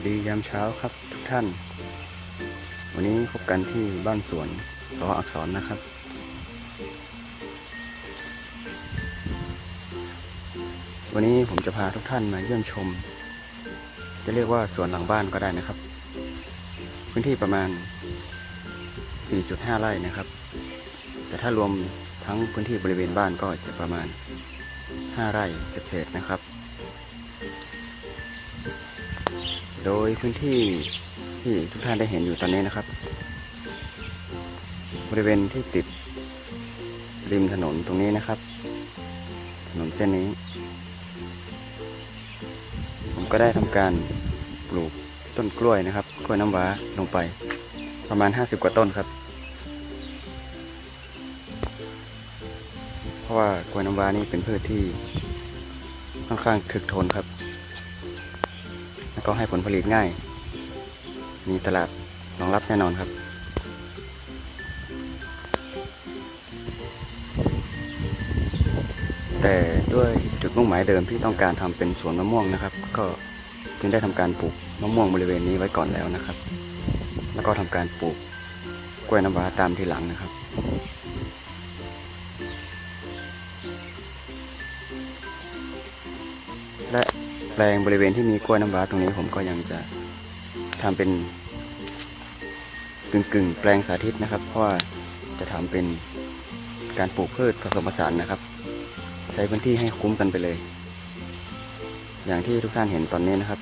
วัสดียามเช้าครับทุกท่าน วันนี้พบกันที่บ้านสวนสออักษรนะครับ วันนี้ผมจะพาทุกท่านมาเยี่ยมชม จะเรียกว่าสวนหลังบ้านก็ได้นะครับ พื้นที่ประมาณ 4.5 ไร่นะครับ แต่ถ้ารวมทั้งพื้นที่บริเวณบ้านก็จะประมาณ 5 ไร่เศษนะครับ โดยพื้นที่ที่ทุกท่านได้เห็นอยู่ตอนนี้นะครับ บริเวณที่ติดริมถนนตรงนี้นะครับ ถนนเส้นนี้ ผมก็ได้ทำการปลูกต้นกล้วยนะครับ กล้วยน้ำว้าลงไปประมาณ 50 กว่าต้นครับ เพราะว่ากล้วยน้ำว้านี่เป็นพืชที่ค่อนข้างถึกทนครับ แล้วก็ให้ผลผลิตง่าย มีตลาดรองรับแน่นอนครับแต่ด้วยจุดมุ่งหมายเดิมที่ต้องการทำเป็นสวนมะม่วงนะครับ ก็จึงได้ทำการปลูกมะม่วงบริเวณนี้ไว้ก่อนแล้วนะครับ แล้วก็ทำการปลูกกล้วยน้ำว้าตามทีหลังนะครับ และ ปลงบริเวณที่มีกล้วยน้ำว้าตรงนี้ผมก็ยังจะทำเป็นกึ่งกึ่งแปลงสาธิตนะครับ เพราะว่าจะทำเป็นการปลูกพืชผสมผสานนะครับ ใช้พื้นที่ให้คุ้มกันไปเลย อย่างที่ทุกท่านเห็นตอนนี้นะครับ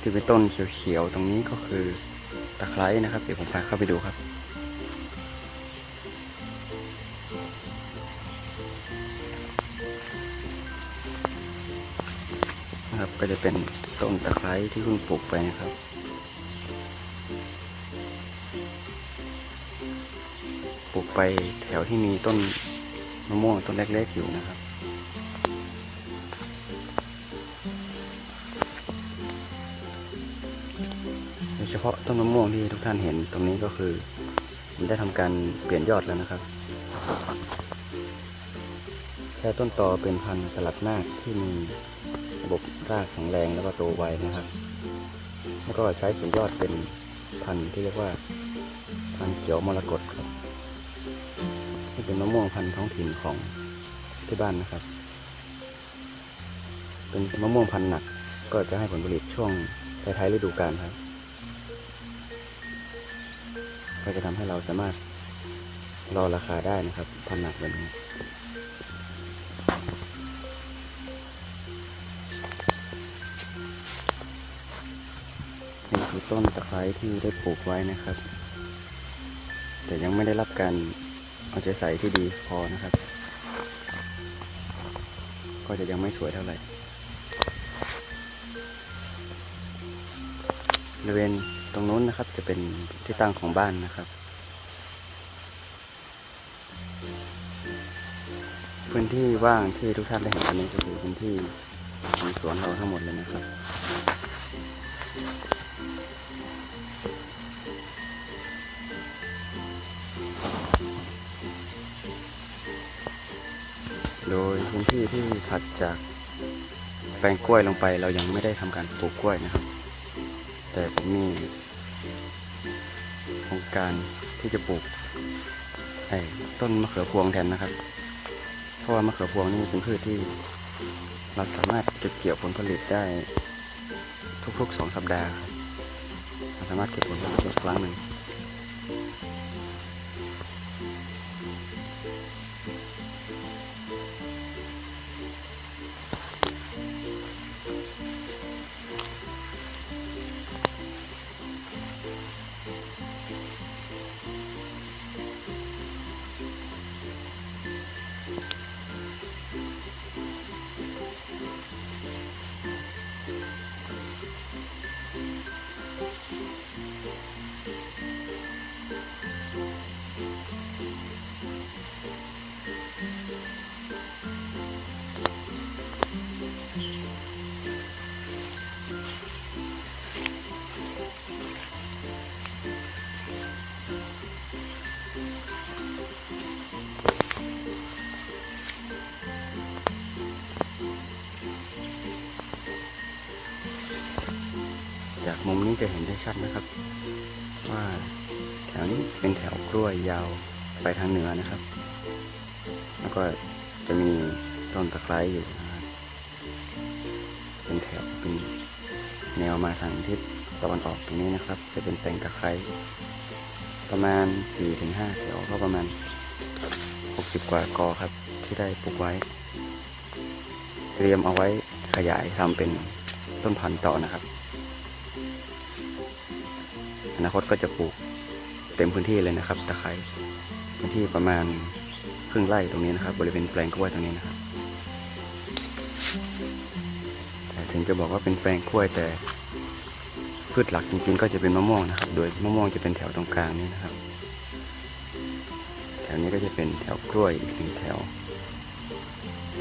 ที่เป็นต้นเขียวๆตรงนี้ก็คือตะไคร้นะครับ เดี๋ยวผมพาเข้าไปดูครับ จะเป็นต้นตะไคร้ที่เพิ่งปลูกไปนะครับ ปลูกไปแถวที่มีต้นมะม่วงต้นเล็กๆอยู่นะครับโดยเฉพาะต้นมะม่วงที่ทุกท่านเห็นตรงนี้ก็คือมันได้ทำการเปลี่ยนยอดแล้วนะครับแค่ต้นตอเป็นพันธุ์สลัดนาคที่มี รากแข็งแรงแล้วก็โตไวนะครับ แล้วก็ใช้ส่วนยอดเป็นพันธุ์ที่เรียกว่า พันธุ์เขียวมรกตครับนี่เป็นมะม่วงพันธุ์ท้องถิ่นของที่บ้านนะครับ เป็นมะม่วงพันธุ์หนักก็จะให้ผลผลิตช่วงท้ายๆฤดูกาลครับ ก็จะทำให้เราสามารถรอราคาได้นะครับพันธุ์หนักแบบนี้ นี่คือต้นตะไคร้ที่ได้ปลูกไว้นะครับ แต่ยังไม่ได้รับการเอาใจใส่ที่ดีพอนะครับ ก็จะยังไม่สวยเท่าไหร่บริเวณตรงนู้นนะครับ จะเป็นที่ตั้งของบ้านนะครับ พื้นที่ว่างที่ทุกท่านได้เห็นตอนนี้ก็คือพื้นที่ของสวนเราทั้งหมดเลยนะครับ พื้นที่ที่ถัดจากแปลงกล้วยลงไป เรายังไม่ได้ทำการปลูกกล้วยนะครับ แต่ผมมีโครงการที่จะปลูกไอ้ต้นมะเขือพวงแทนนะครับ เพราะว่ามะเขือพวงนี่เป็นพืชที่ เราสามารถเก็บเกี่ยวผลผลิตได้ทุกๆสองสัปดาห์เราสามารถเก็บผลผลิตได้ครั้งหนึ่ง ชัดนะครับ ว่าแถวนี้เป็นแถวกล้วยยาวไปทางเหนือนะครับ แล้วก็จะมีต้นตะไคร้อยู่นะครับเป็นแถวเป็นแนวมาทางทิศตะวันออกตรงนี้นะครับ จะเป็นแปลงตะไคร้ประมาณ4-5ถึงแถวก็ประมาณ 60 กว่ากอครับ ที่ได้ปลูกไว้ เตรียมเอาไว้ขยายทำเป็นต้นพันธุ์ต่อนะครับ อนาคตก็จะปลูกเต็มพื้นที่เลยนะครับตะไคร้พื้นที่ประมาณครึ่งไร่ตรงนี้นะครับ บริเวณแปลงกล้วยตรงนี้นะครับแต่ถึงจะบอกว่าเป็นแปลงกล้วยแต่พืชหลักจริงๆ ก็จะเป็นมะม่วงนะครับ โดยมะม่วงจะเป็นแถวตรงกลางนี้นะครับ แถวนี้ก็จะเป็นแถวกล้วยอีกหนึ่งแถว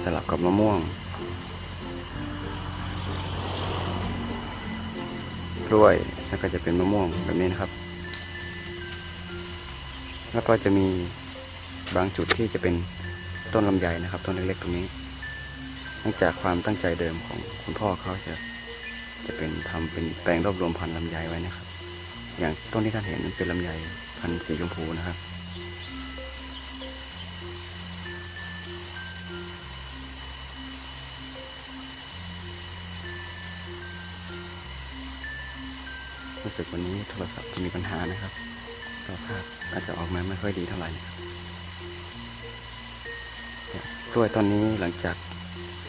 สลับกับมะม่วง กล้วย แล้วก็จะเป็นมะม่วงแบบนี้นะครับ แล้วก็จะมีบางจุดที่จะเป็นต้นลำไยนะครับ ต้นเล็กๆตรงนี้เนื่องจากความตั้งใจเดิมของคุณพ่อเขาจะจะเป็นทำเป็นแปลงรวบรวมพันธุ์ลำไยไว้นะครับ อย่างต้นที่ท่านเห็นนั้นเป็นลำไยพันธุ์สีชมพูนะครับ รู้สึกวันนี้โทรศัพท์จะมีปัญหานะครับก็ภาพอาจจะออกมาไม่ค่อยดีเท่าไหร่นะครับเนี่ยกล้วยต้นนี้หลังจาก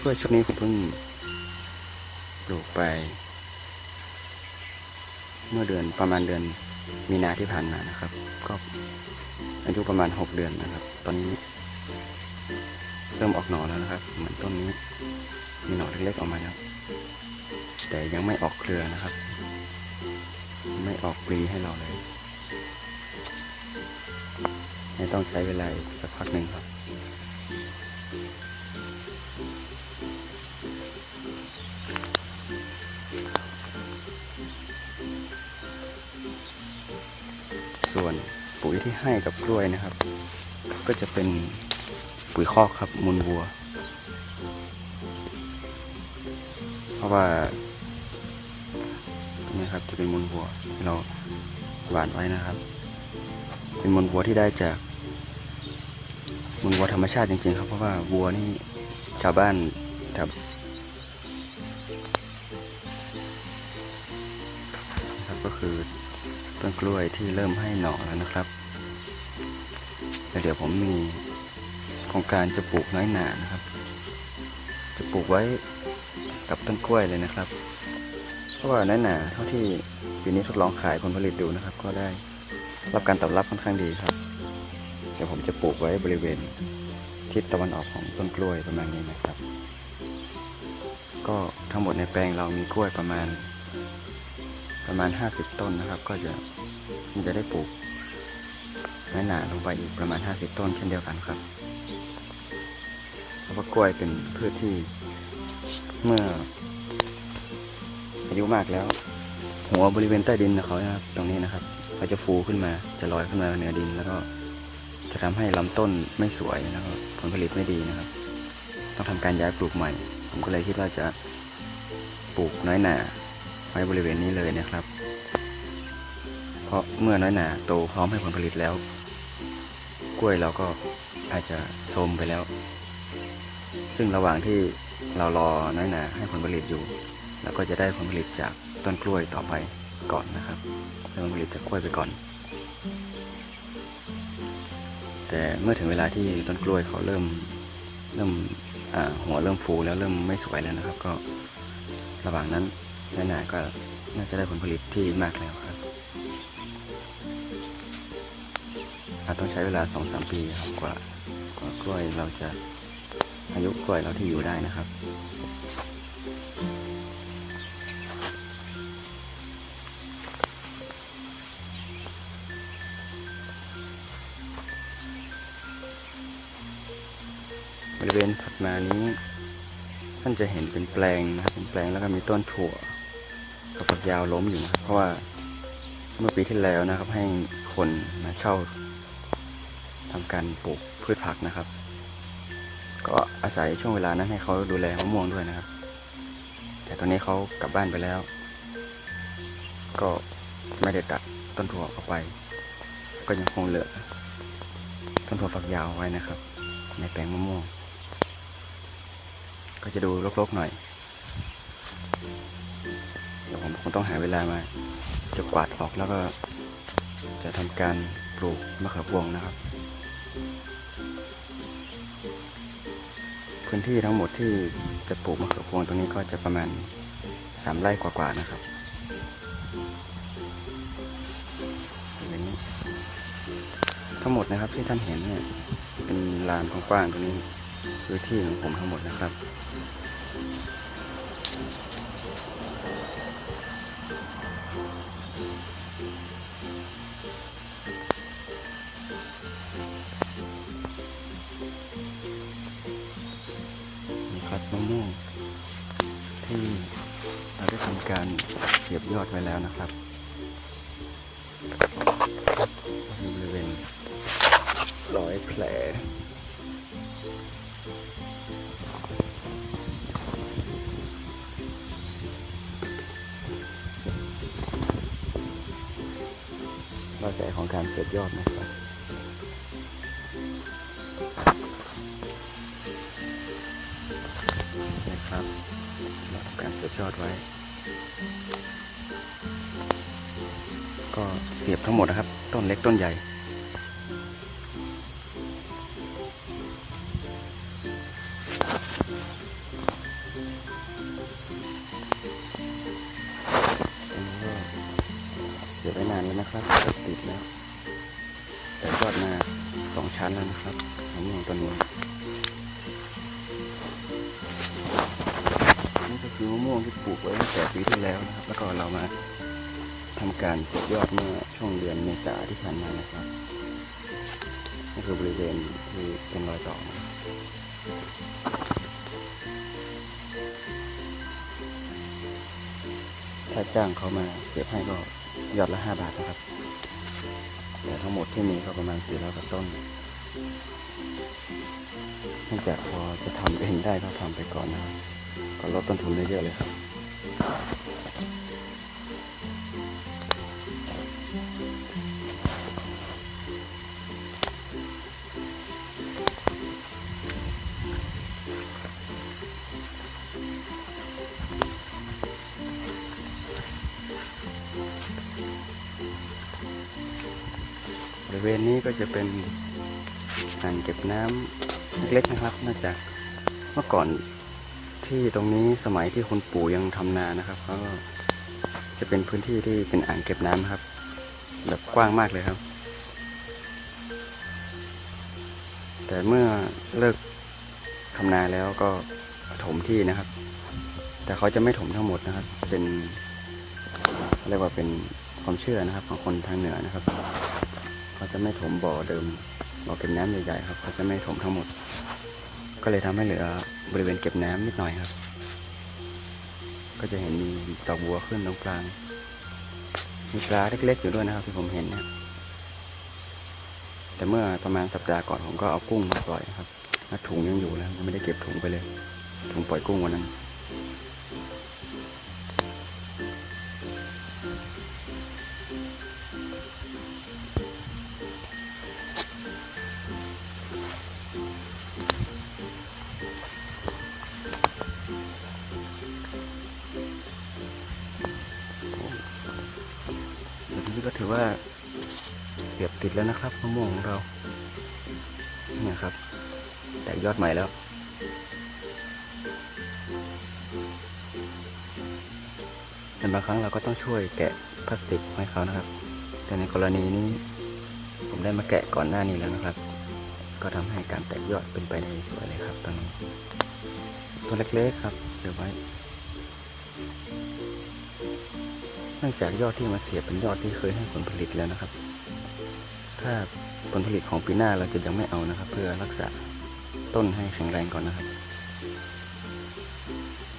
กล้วยชุดนี้ผมเพิ่งปลูกไป เมื่อเดือนประมาณเดือนมีนาที่ผ่านมานะครับ ก็อายุประมาณหกเดือนนะครับ ตอนนี้ เริ่มออกหน่อแล้วนะครับ เหมือนต้นนี้ มีหน่อเล็กๆออกมาแล้วแต่ยังไม่ออกเครือนะครับ ไม่ออกปลีให้เราเลยยังต้องใช้เวลาสักพักหนึ่งครับ ส่วนปุ๋ยที่ให้กับกล้วยนะครับ ก็จะเป็นปุ๋ยคอกครับมูลวัว เพราะว่า ครับ จะเป็นมูลวัวที่เราหวานไว้นะครับ เป็นมูลวัวที่ได้จากมูลวัวธรรมชาติจริงๆ ครับ เพราะว่าวัวนี่ชาวบ้านแถวนะครับ ก็คือต้นกล้วยที่เริ่มให้หน่อแล้วนะครับแล้วเดี๋ยวผมมีโครงการจะปลูกน้อยหนานะครับ จะปลูกไว้กับต้นกล้วยเลยนะครับ เพราะว่าน้อยหนาเท่าที่ปีนี้ทดลองขายผลผลิตดูนะครับ ก็ได้รับการตอบรับค่อนข้างดีครับ เดี๋ยวผมจะปลูกไว้บริเวณทิศตะวันออกของต้นกล้วยประมาณนี้นะครับ ก็ทั้งหมดในแปลงเรามีกล้วยประมาณ ประมาณ 50 ต้นนะครับ ก็จะมันจะได้ปลูกน้อยหนาลงไปอีกประมาณ 50 ต้นเช่นเดียวกันครับเพราะว่ากล้วยเป็นพืชที่เมื่อ ยุมากแล้ว หัวบริเวณใต้ดินของเขานะครับ ตรงนี้นะครับเขาจะฟูขึ้นมาจะลอยขึ้นมาเหนือดินแล้วก็จะทำให้ลำต้นไม่สวยแล้วก็ผลผลิตไม่ดีนะครับ ต้องทำการย้ายปลูกใหม่ ผมก็เลยคิดว่าจะปลูกน้อยหนาไว้บริเวณนี้เลยนะครับ เพราะเมื่อน้อยหนาโตพร้อมให้ผลผลิตแล้ว กล้วยเราก็อาจจะโทมไปแล้ว ซึ่งระหว่างที่เรารอน้อยหนาให้ผลผลิตอยู่ แล้วก็จะได้ผลผลิตจากต้นกล้วยต่อไปก่อนนะครับได้ผลผลิตจากกล้วยไปก่อน แต่เมื่อถึงเวลาที่ต้นกล้วยเขาเริ่มเริ่มหัวเริ่มฟูแล้วเริ่มไม่สวยแล้วนะครับ ก็ระหว่างนั้นน้อยหนาก็น่าจะได้ผลผลิตที่มากแล้วครับอาจต้องใช้เวลาสองสามปีครับกว่ากล้วยเราจะอายุกล้วยเราที่อยู่ได้นะครับ ริเวณถัดมานี้ ท่านจะเห็นเป็นแปลงนะครับเป็นแปลงแล้วก็มีต้นถั่วกับฝักยาวล้มอยู่นะครับเพราะว่าเมื่อปีที่แล้วนะครับ ให้คนมาเช่าทำการปลูกพืชผักนะครับ ก็อาศัยช่วงเวลานั้นให้เขาดูแลมะม่วงด้วยนะครับ แต่ตอนนี้เขากลับบ้านไปแล้ว ก็ไม่ได้ตัดต้นถั่วออกไป ก็ยังคงเหลือต้นถั่วฝักยาวไว้นะครับ ในแปลงมะม่วง ก็จะดูรกๆหน่อย เดี๋ยวผมคงต้องหาเวลามาจะกวาดออกแล้วก็ จะทำการปลูกมะเขือพวงนะครับ พื้นที่ทั้งหมดที่จะปลูกมะเขือพวงตรงนี้ก็จะประมาณสามไร่กว่าๆนะครับอย่างนี้ทั้งหมดนะครับที่ท่านเห็นเนี่ยเป็นลานกว้างๆตรงนี้คือที่ของผมทั้งหมดนะครับ มีคัดมะม่วงที่เราได้ทำการเสียบยอดไว้แล้วนะครับ การเสียบยอดไว้ ก็เสียบทั้งหมดนะครับ ต้นเล็กต้นใหญ่อันนี้ก็เสียบไว้นานแล้วนะครับติดแล้วแต่ยอดมาสองชั้นแล้วนะครับมะม่วงต้นนี้ มะม่วงที่ปลูกไว้ตั้งแต่ปีที่แล้วนะครับ แล้วก็เรามาทำการเก็บยอดเมื่อช่วงเดือนเมษาที่ผ่านมานะครับนี่คือบริเวณที่เป็นรอยต่อถ้าจ้างเขามาเสียบให้ก็ยอดละห้าบาทนะครับแต่ทั้งหมดที่มีก็ประมาณสี่ร้อยกว่าต้นเนื่องจากพอจะทำเองได้ก็ทำไปก่อนนะครับ ก็ลดต้นทุนได้เยอะเลยครับบริเวณนี้ก็จะเป็นอ่างเก็บน้ำเล็กๆนะครับนองจากเมื่อก่อน ที่ตรงนี้สมัยที่คุณปู่ยังทำนานะครับเขาก็จะเป็นพื้นที่ที่เป็นอ่างเก็บน้ำครับ แบบกว้างมากเลยครับ แต่เมื่อเลิกทำนาแล้วก็ถมที่นะครับ แต่เขาจะไม่ถมทั้งหมดนะครับ เป็นเรียกว่าเป็นความเชื่อนะครับ ของคนทางเหนือนะครับเขาจะไม่ถมบ่อเดิมบ่อเก็บน้ำใหญ่ๆครับเขาจะไม่ถมทั้งหมด ก็เลยทำให้เหลือบริเวณเก็บน้ำนิดหน่อยครับ ก็จะเห็นมีดอกบัวขึ้นตรงกลาง มีปลาเล็กๆอยู่ด้วยนะครับที่ผมเห็นนะแต่เมื่อประมาณสัปดาห์ก่อนผมก็เอากุ้งมาปล่อยครับถุงยังอยู่แล้วยังไม่ได้เก็บถุงไปเลยถุงปล่อยกุ้งวันนั้น ดแล้วนะครับมะม่วงของเราเนี่ยครับ แต่ยอดใหม่แล้ว แต่บางครั้งเราก็ต้องช่วยแกะพลาสติกให้เขานะครับ แต่ในกรณีนี้ ผมได้มาแกะก่อนหน้านี้แล้วนะครับ ก็ทำให้การแตกยอดเป็นไปได้สวยเลยครับตอนนี้ตัวเล็กๆครับเสียบไว้เนื่องจากยอดที่มาเสียบเป็นยอดที่เคยให้ผลผลิตแล้วนะครับ ถ้าผลผลิตของปีหน้าเราจะยังไม่เอานะครับ เพื่อรักษาต้นให้แข็งแรงก่อนนะครับ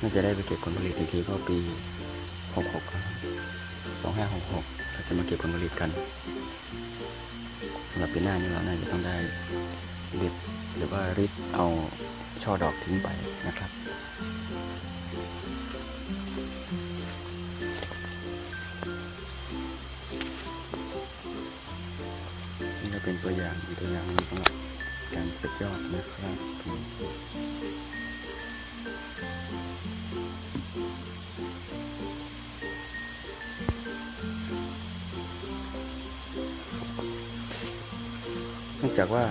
น่าจะได้ไปเก็บผลผลิตอีกทีก็ปี 66ครับ2566 เราจะมาเก็บผลผลิตกันสำหรับปีหน้านี้เราน่าจะต้องได้ริดหรือว่าริดเอาช่อดอกทิ้งไปนะครับ จะเป็นตัวอย่างอีกตัวอย่างหนึงสำหรับการเสร็จยอดนะครับเนื่องจากว่า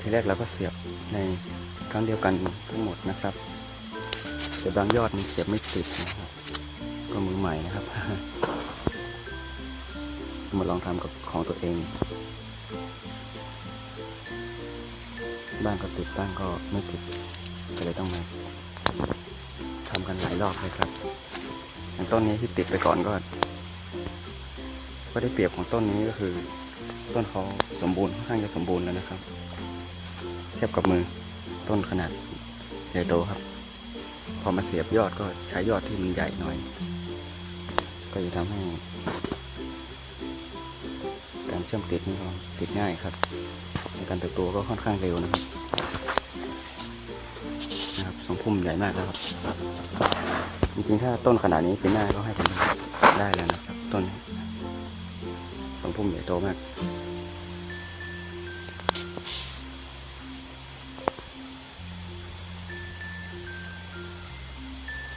ทีแรกเราก็เสียบในครั้งเดียวกันทั้งหมดนะครับแต่บางยอดมันเสียบไม่ติดนะครับก็มือใหม่นะครับ มาลองทำกับของตัวเอง บ้านก็ติดบ้านก็ไม่ติดก็เลยต้องมาทำกันหลายรอบเลยครับอย่างต้นนี้ที่ติดไปก่อนก็ ก็ได้เปรียบของต้นนี้ก็คือ ต้นเขาสมบูรณ์ค่อนข้างจะสมบูรณ์แล้วนะครับ เทียบกับมือต้นขนาดใหญ่โตครับ พอมาเสียบยอดก็ใช้ยอดที่มันใหญ่หน่อย ก็จะทำให้ การเชื่อมติดนี่ก็ติดง่ายครับ ในการเติบโตก็ค่อนข้างเร็วนะครับนะครับทรงพุ่มใหญ่มากแล้วครับจริงๆถ้าต้นขนาดนี้ปีหน้าก็ให้ผลได้แล้วนะครับ ต้นนี้ทรงพุ่มใหญ่โตมาก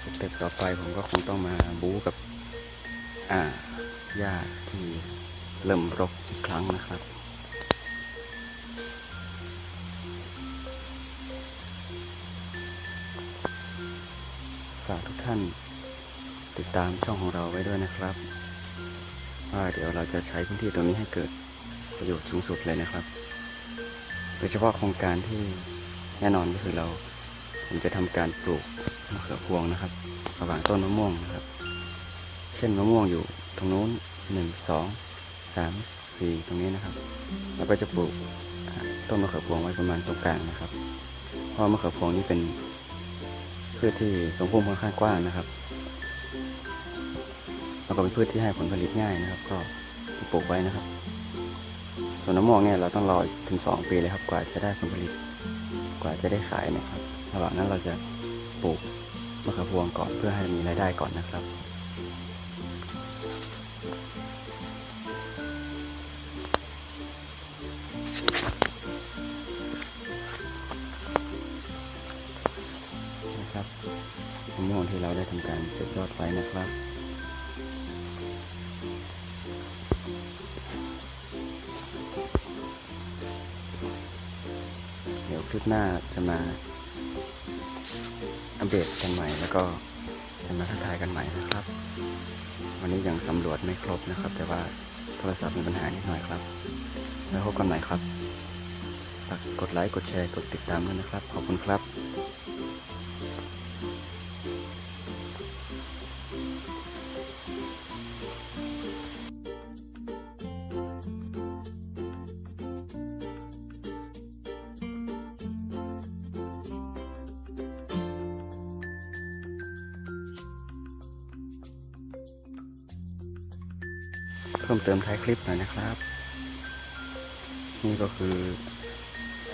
สเต็ปต่อไปผมก็คงต้องมาบู๊กับ อ่าหญ้าที่เริ่มรกอีกครั้งนะครับ ท่านติดตามช่องของเราไว้ด้วยนะครับ ว่าเดี๋ยวเราจะใช้พื้นที่ตรงนี้ให้เกิดประโยชน์สูงสุดเลยนะครับ โดยเฉพาะโครงการที่แน่นอนก็คือเราผมจะทำการปลูกมะเขือพวงนะครับ ระหว่างต้นมะม่วงนะครับ เช่นมะม่วงอยู่ตรงนู้นหนึ่งสองสามสี่ตรงนี้นะครับ แล้วก็จะปลูกต้นมะเขือพวงไว้ประมาณตรงกลางนะครับ เพราะมะเขือพวงนี้เป็น พืชที่ทรงพุ่มค่อนข้างกว้างนะครับแล้วก็เป็นพืชที่ให้ผลผลิตง่ายนะครับ ก็ปลูกไว้นะครับ ส่วนน้ำมองเนี่ยเราต้องรอถึงสองปีเลยครับ กว่าจะได้ผลผลิต กว่าจะได้ขายนะครับ ระหว่างนั้นเราจะปลูกมะเขือพวงก่อนเพื่อให้มีรายได้ก่อนนะครับ เสร็จยอดไว้นะครับ เดี๋ยวคลิปหน้าจะมาอัปเดตกันใหม่แล้วก็จะมาทักทายกันใหม่นะครับ วันนี้ยังสำรวจไม่ครบนะครับ แต่ว่าโทรศัพท์มีปัญหานิดหน่อยครับ แล้วพบกันใหม่ครับฝากกดไลค์กดแชร์กดติดตามด้วยนะครับ ขอบคุณครับ พิ่มเติมท้ายคลิปหน่อยนะครับ นี่ก็คือ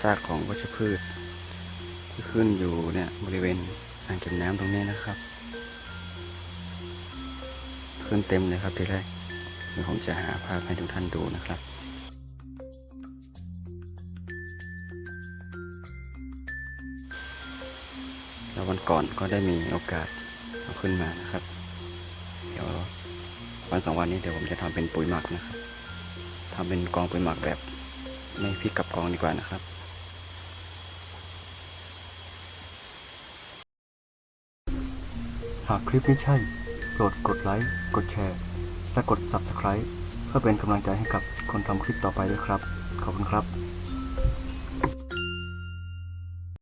ซากของวัชพืช ที่ขึ้นอยู่เนี่ยบริเวณอ่างเก็บน้ำตรงนี้นะครับ ขึ้นเต็มเลยครับทีแรกเดี๋ยวผมจะหาภาพให้ทุกท่านดูนะครับแล้ววันก่อนก็ได้มีโอกาสเอาขึ้นมานะครับ วันสองวันนี้เดี๋ยวผมจะทำเป็นปุ๋ยหมักนะครับทำเป็นกองปุ๋ยหมักแบบ ไม่พลิกกับกองดีกว่านะครับหากคลิปนี้ใช่ โปรดกดไลค์ กดแชร์ และกด Subscribe เพื่อเป็นกำลังใจให้กับคนทำคลิปต่อไปด้วยครับ ขอบคุณครับ